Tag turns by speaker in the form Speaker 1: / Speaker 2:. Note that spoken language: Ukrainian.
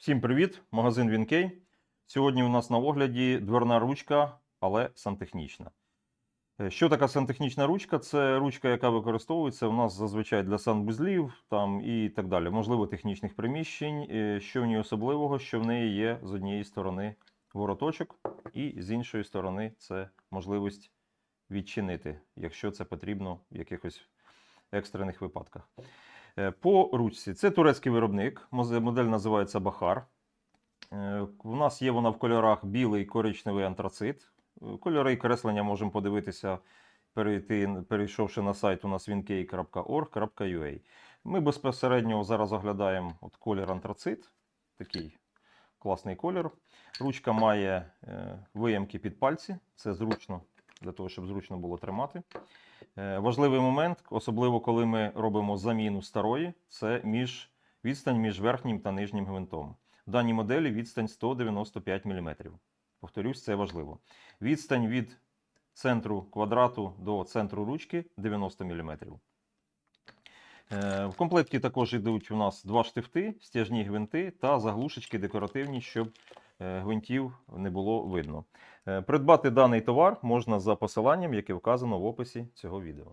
Speaker 1: Всім привіт! Магазин Вінкей. Сьогодні у нас на огляді дверна ручка, але сантехнічна. Е, Що така сантехнічна ручка? Це ручка, яка використовується у нас зазвичай для санвузлів там, і так далі, можливо, технічних приміщень. Е, Що в ній особливого, що в неї є з однієї сторони вороточок, і з іншої сторони це можливість відчинити, якщо це потрібно в якихось екстрених випадках. Е, По ручці це турецький виробник. Модель називається Бахар. Е, У нас є вона в кольорах білий, коричневий антрацит. Е, Кольори і креслення можемо подивитися, перейти, перейшовши на сайт у нас winkey.org.ua. Ми безпосередньо зараз оглядаємо от колір антрацит. Такий класний колір. Ручка має е, виямки під пальці. Це зручно для того, щоб зручно було тримати. Е, Важливий момент, особливо коли ми робимо заміну старої, це між, відстань між верхнім та нижнім гвинтом. В даній моделі відстань 195 мм. Повторюсь, це важливо. Відстань від центру квадрату до центру ручки 90 мм. Е, В комплекті також йдуть у нас два штифти, стяжні гвинти та заглушечки декоративні, щоб гвинтів не було видно. Е, Придбати даний товар можна за посиланням, яке вказано в описі цього відео.